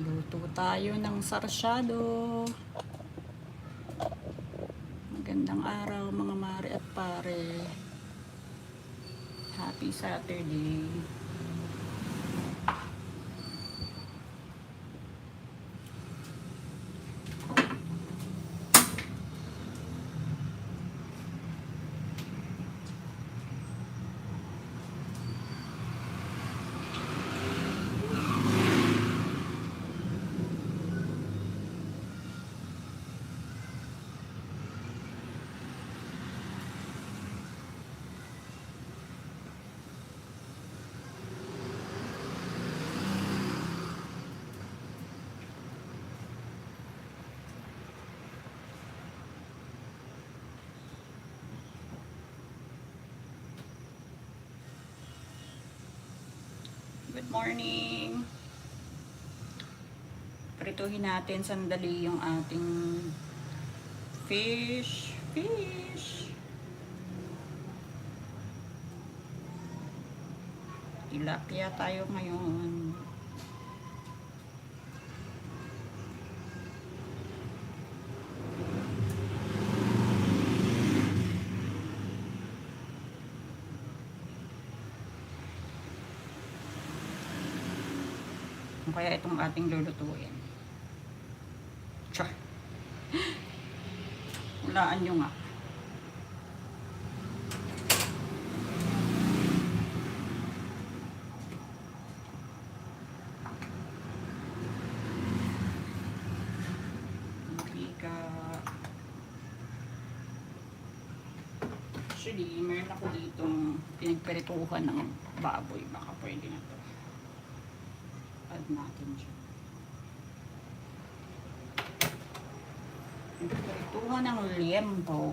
Luto tayo ng sarsyado. Magandang araw mga mare at pare. Happy Saturday. Good morning. Prituhin natin sandali yung ating fish. Fish. Tilapia tayo ngayon. Ano kaya itong ating lulutuin? Char. Hulaan nyo nga. Actually, meron ako ditong pinagperituhan ng baboy. Baka pwede na to add natin siya. Prituhan ng liempo.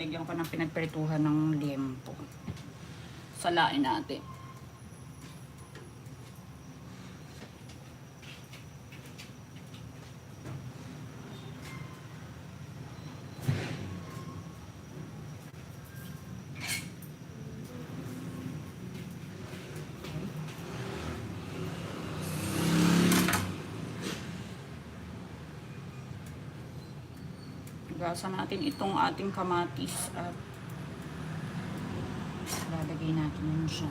Lagyan ko ng pinagprituhan ng liempo. Salain natin. Gasa natin itong ating kamatis at lalagay natin yun siya.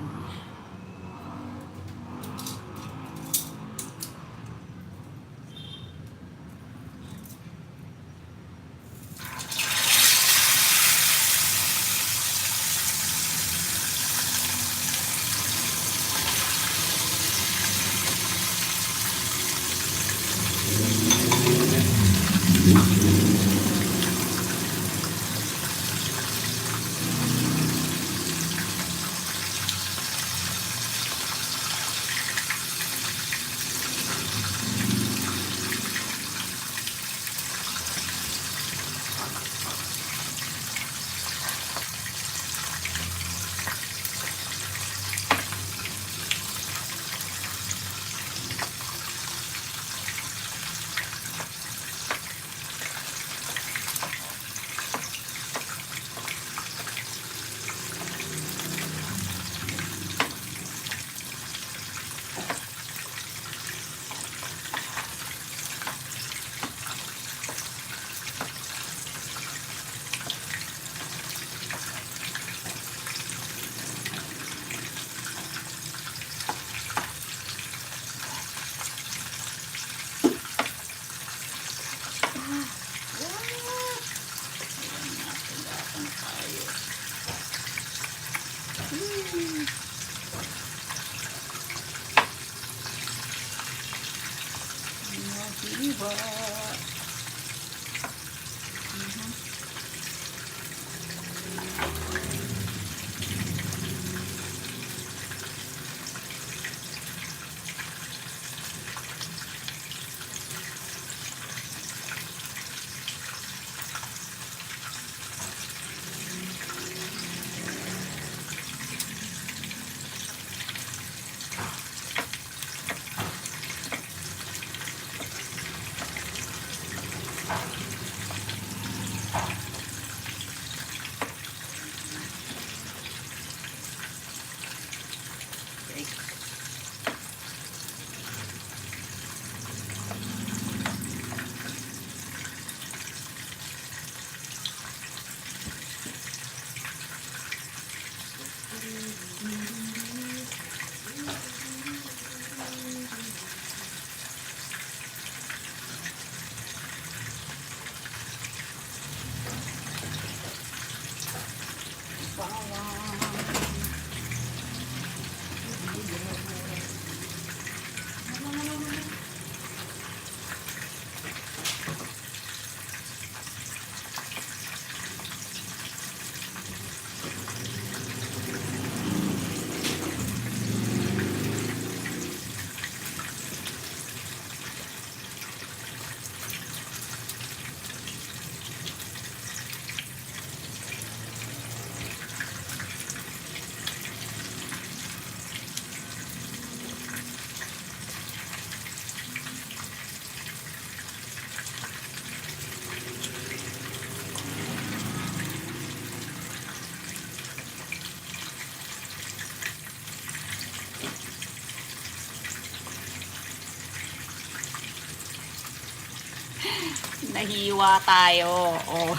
Nahiwa tayo. Oh.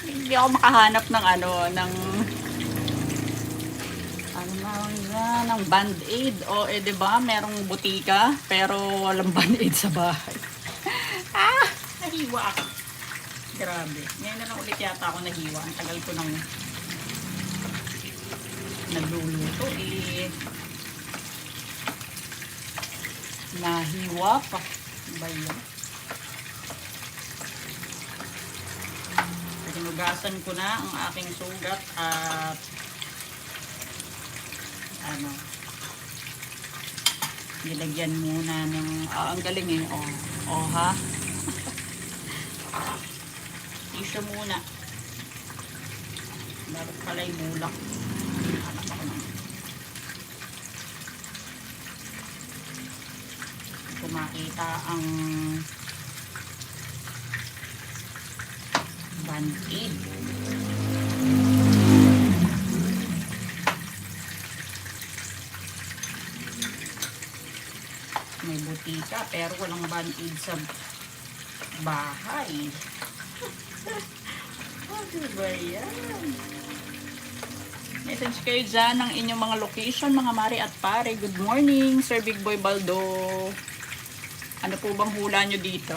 Hindi ako makahanap ng ano, ng ano na ng band-aid. O, eh, di ba, merong butika, pero walang band-aid sa bahay. ah, nahiwa ako. Grabe. Ngayon na lang ulit yata ako nahiwa. Ang tagal ko nang nagluluto eh. Nahiwa pa. Ano Ba? Sinugasan ko na ang aking sugat at ano nilagyan muna ng ah, ang galing eh oh, oh ha tissue muna. Dapat pala yung bulak. Hanap ako ng kung makita ang band-aid may butika pero walang band-aid sa bahay. ano ba yan? Message kayo dyan ng inyong mga location, mga mari at pare. Good morning, Sir Big Boy Baldo. Ano po bang hula nyo dito?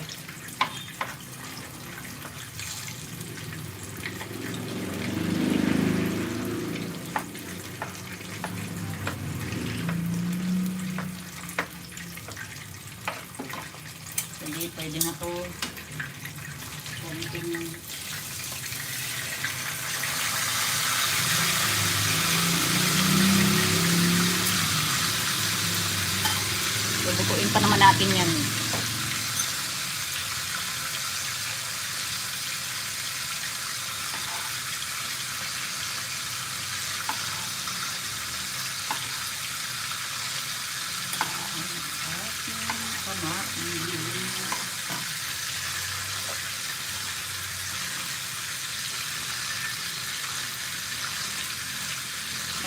Hindi, pwede na to. Konting Lubutuin pa naman natin yan. Kamatis.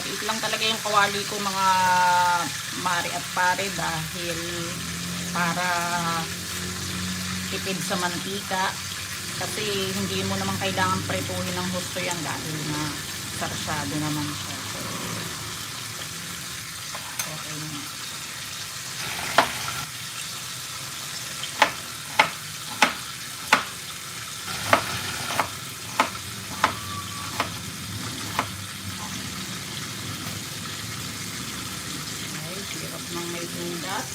Maliit lang talaga yung kawali ko mga mari at pare dahil para tipid sa mantika kasi hindi mo naman kailangan pretuhin ng husto yan dahil na sarsado naman siya. So, okay na. Ay, hirap ng may sugat.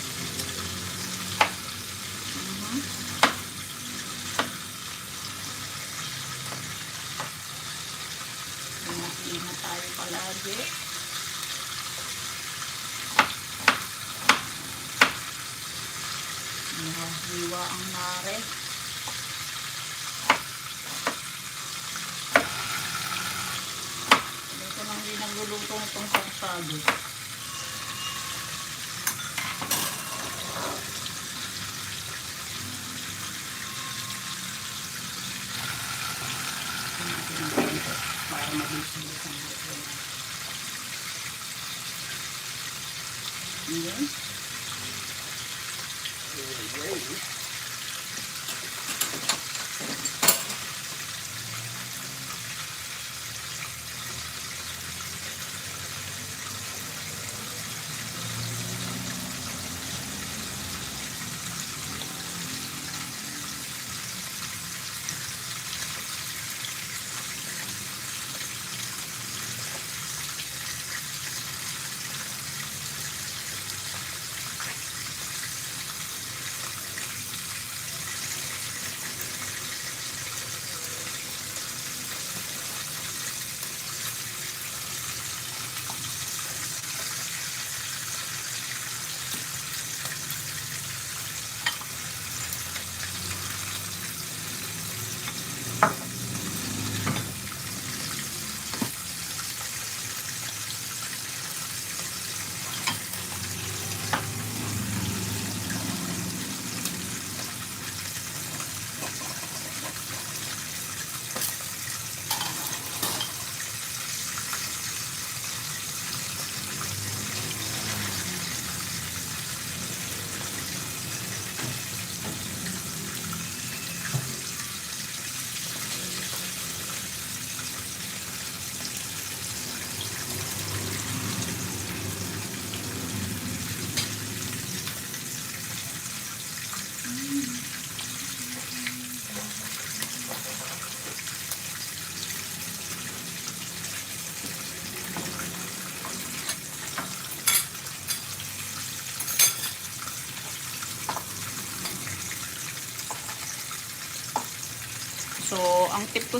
Mhm. Ingat tayo palagi. Hiwa ang mare. Ito lang din nagluluto itong sarsado.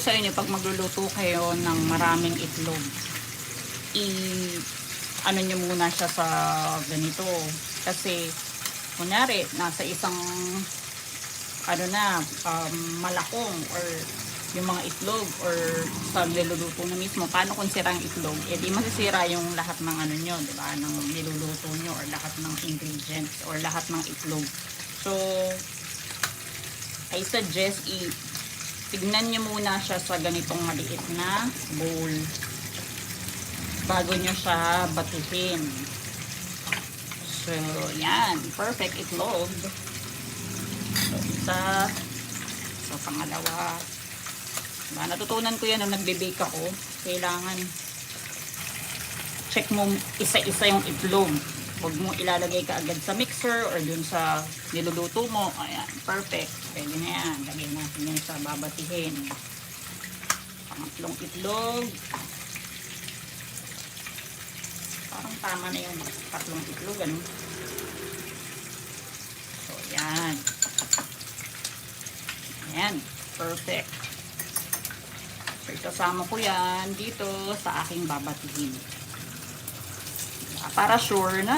Ko sa inyo, pag magluluto kayo ng maraming itlog, i ano nyo muna siya sa ganito. Kasi, kunyari, nasa isang ano na, um, malakong or yung mga itlog or sa niluluto na mismo, paano kung sira ang itlog? Eh di masisira yung lahat ng ano nyo, di ba? Ng niluluto nyo or lahat ng ingredients or lahat ng itlog. So, I suggest i tignan nyo muna siya sa ganitong maliit na bowl bago nyo siya batuhin. So, yan. Perfect itlog. So, isa. So, pangalawa. Diba? Natutunan ko yan nung nagbe-bake ako. Kailangan check mo isa-isa yung itlog. Huwag mo ilalagay ka agad sa mixer or dun sa niluluto mo. Ayan, perfect. Pwede na yan. Lagay natin yan sa babatihin. Pangatlong itlog. Parang tama na yung tatlong itlog. Ano? So, yan. Ayan, perfect. So, kasama ko yan dito sa aking babatihin. Para sure na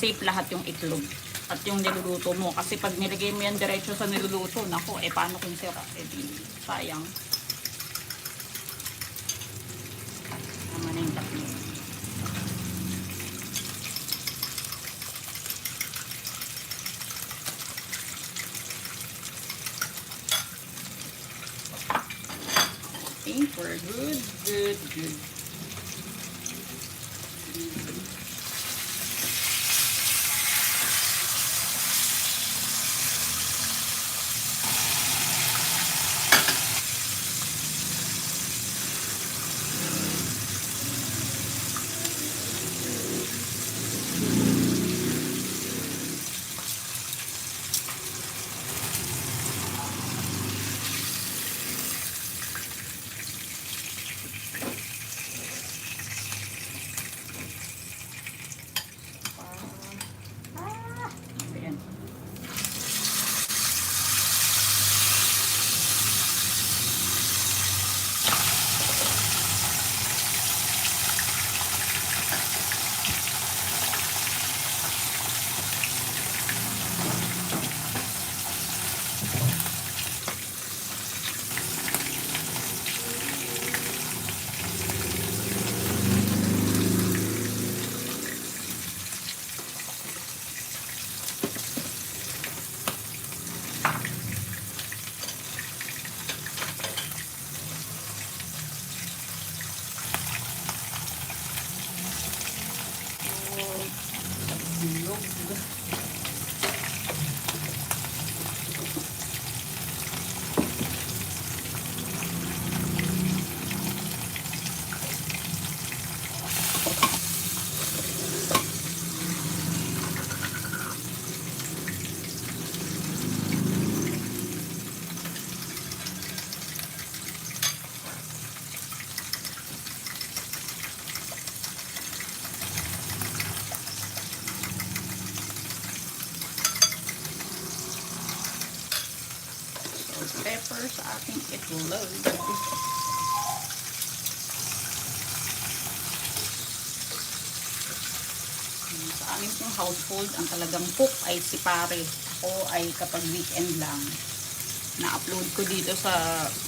safe lahat yung itlog at yung niluluto mo. Kasi pag nilagay mo yan diretso sa niluluto, nako, eh paano kung sira? Eh di, sayang. Tama na yung tatlo. Household, ang talagang cook ay si pare. Ako ay kapag weekend lang, na-upload ko dito sa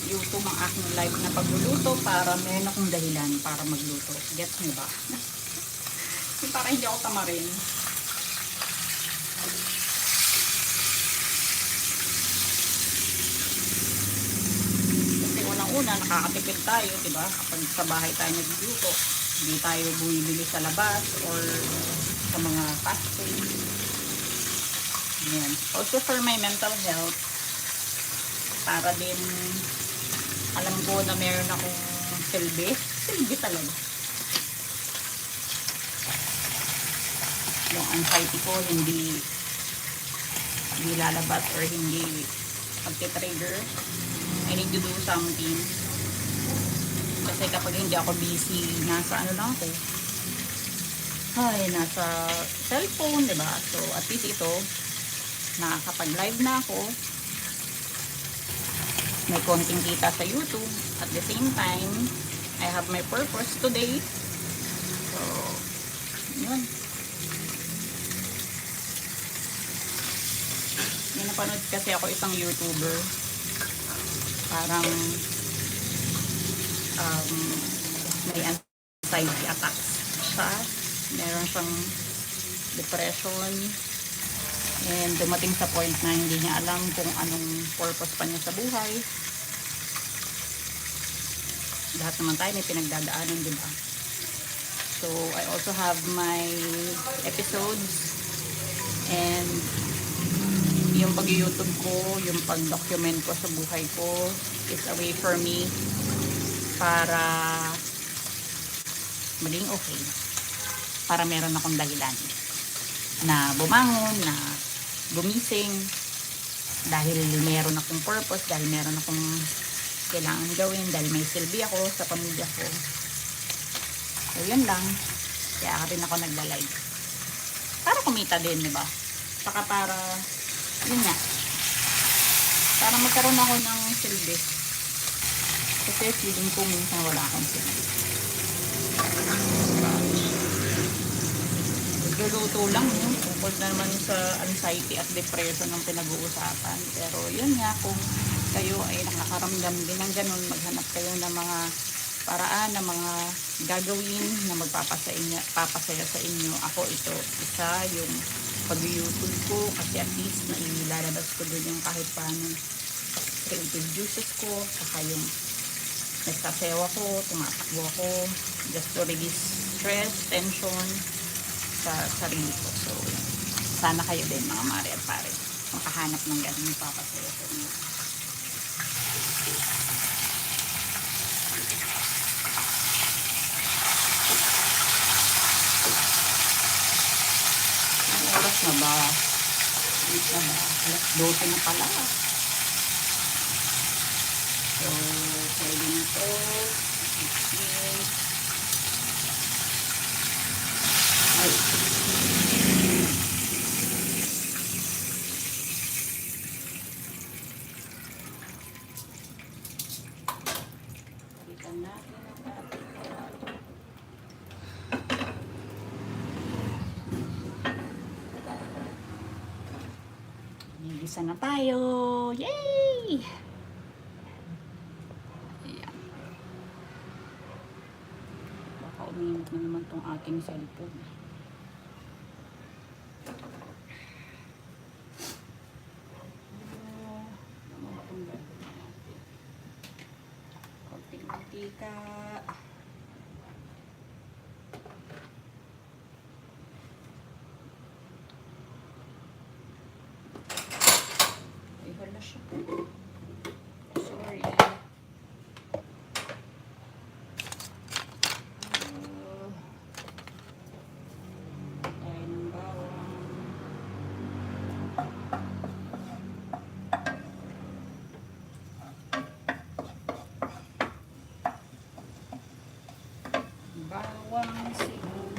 YouTube ang aking live na pagluluto para meron akong dahilan para magluto. Gets niyo ba? Yung para hindi ako tamarin. Kasi unang-una, nakakatipid tayo, di ba? Kapag sa bahay tayo nagluluto, hindi tayo bumibili sa labas or sa mga fast food. Yan. Also for my mental health, para din alam ko na meron akong silbi. Silbi talaga. Yung anxiety ko hindi hindi lalabas or hindi magte-trigger. I need to do something. Kasi kapag hindi ako busy, nasa ano lang ako. Ay, nasa cellphone, di ba? So, at least ito, nakakapag-live na ako. May konting kita sa YouTube. At the same time, I have my purpose today. So, yun. May napanood kasi ako isang YouTuber. Parang um, may anxiety attacks siya. Meron siyang depression. And dumating sa point na hindi niya alam kung anong purpose pa niya sa buhay. Lahat naman tayo may pinagdadaanan, di ba? So, I also have my episodes and yung pag-youtube ko, yung pag-document ko sa buhay ko is a way for me para maging okay. Para meron akong dahilan na bumangon, na gumising dahil meron akong purpose, dahil meron akong kailangan gawin, dahil may silbi ako sa pamilya ko. So, yun lang. Kaya rin ako nagla-live. Para kumita din, di ba? Saka para, yun nga, para magkaroon ako ng silbi. Kasi feeling ko minsan wala akong silbi. Nagluluto lang yun. Tungkol na naman sa anxiety at depression ng pinag-uusapan. Pero yun nga, kung kayo ay nakakaramdam din ng ganun, maghanap kayo ng mga paraan, ng mga gagawin na magpapasaya papasaya sa inyo. Ako ito, isa yung pag-youtube ko kasi at least nailalabas ko doon yung kahit paano creative juices ko, saka yung nagsasayaw ako, tumatakbo ako, just to release stress, tension, sa sarili ko. So, sana kayo din mga mare at pare makahanap ng ganun papasaya sa inyo. Ang oras na ba? Alas na ba? Alas 12 na pala. So, pwede na to. 16. Ay. Balikan natin ang ating Nilisa na tayo! Yay! Ayan. Baka uminit na aking cellphone. Ano ba itong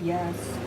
Yes.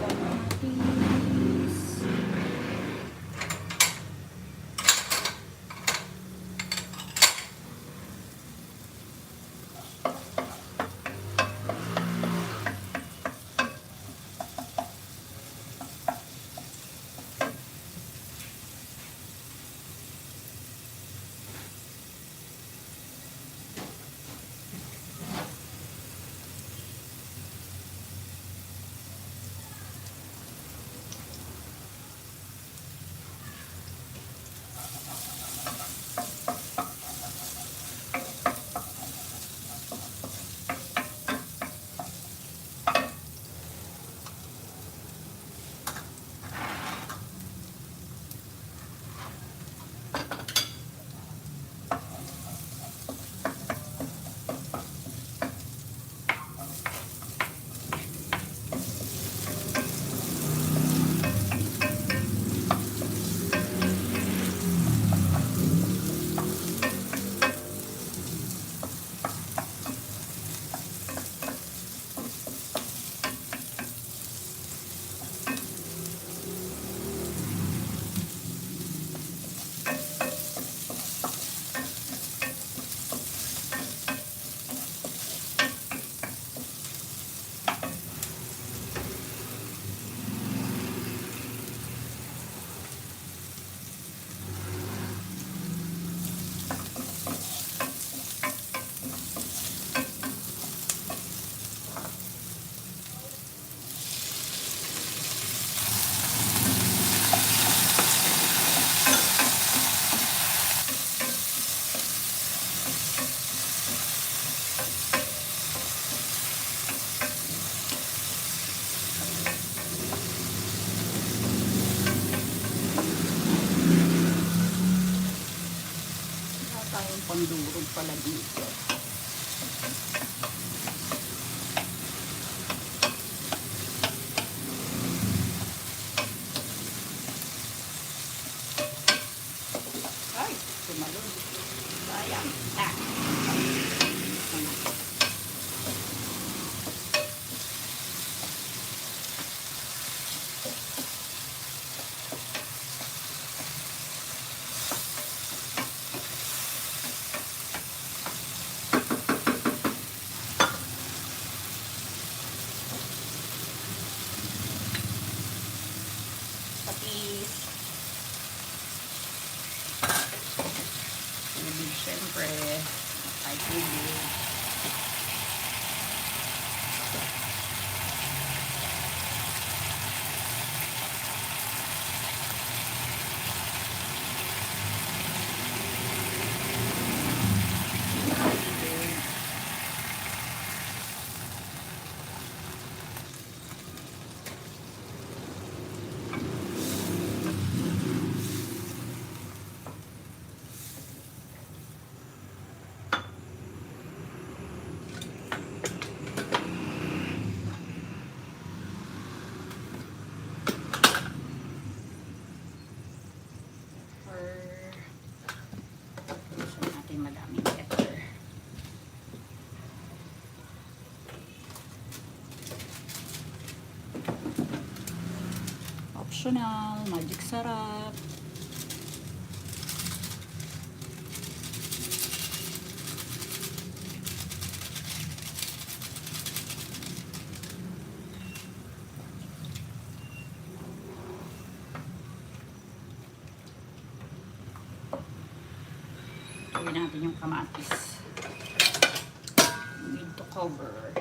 Pandurog pala dito. Optional, magic sarap. Gawin natin yung kamatis. Need to cover.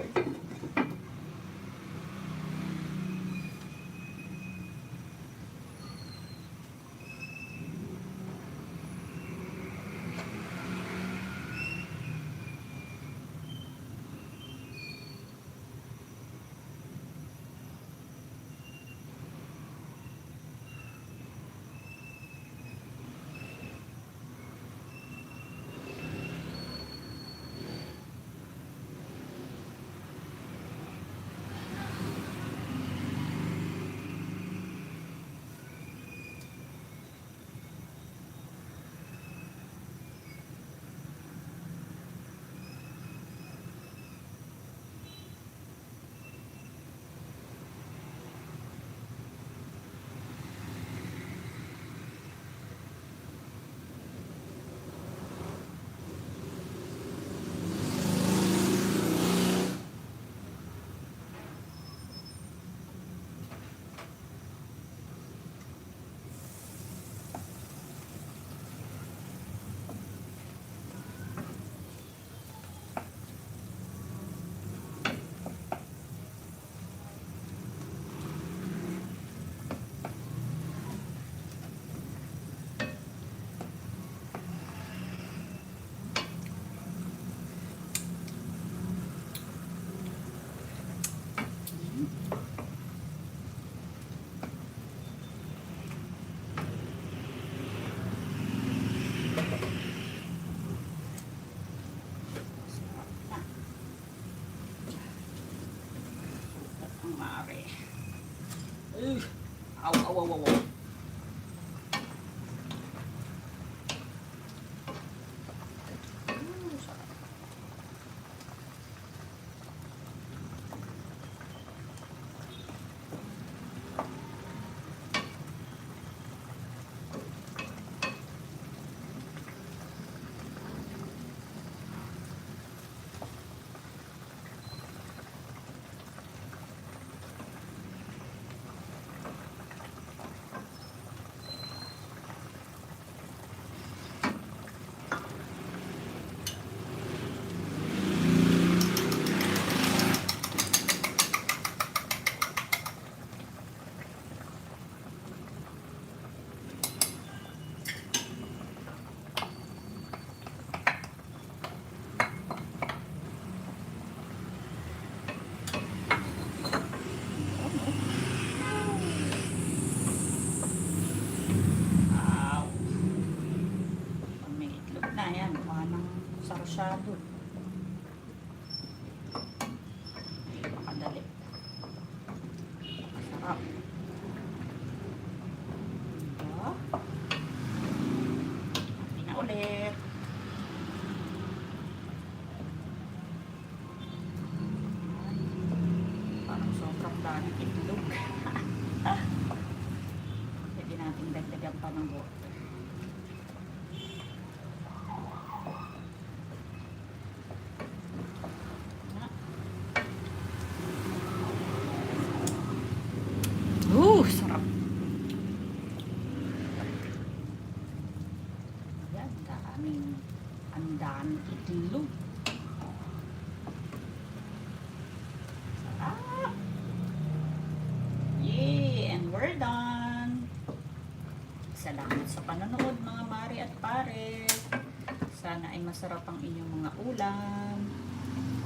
Masarap ang inyong mga ulam.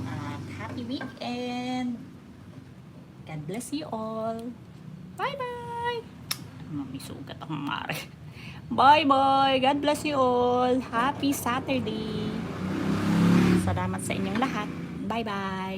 At happy weekend! God bless you all. Bye-bye! May sugat akong mare. Bye-bye! God bless you all. Happy Saturday! Salamat sa inyong lahat. Bye-bye!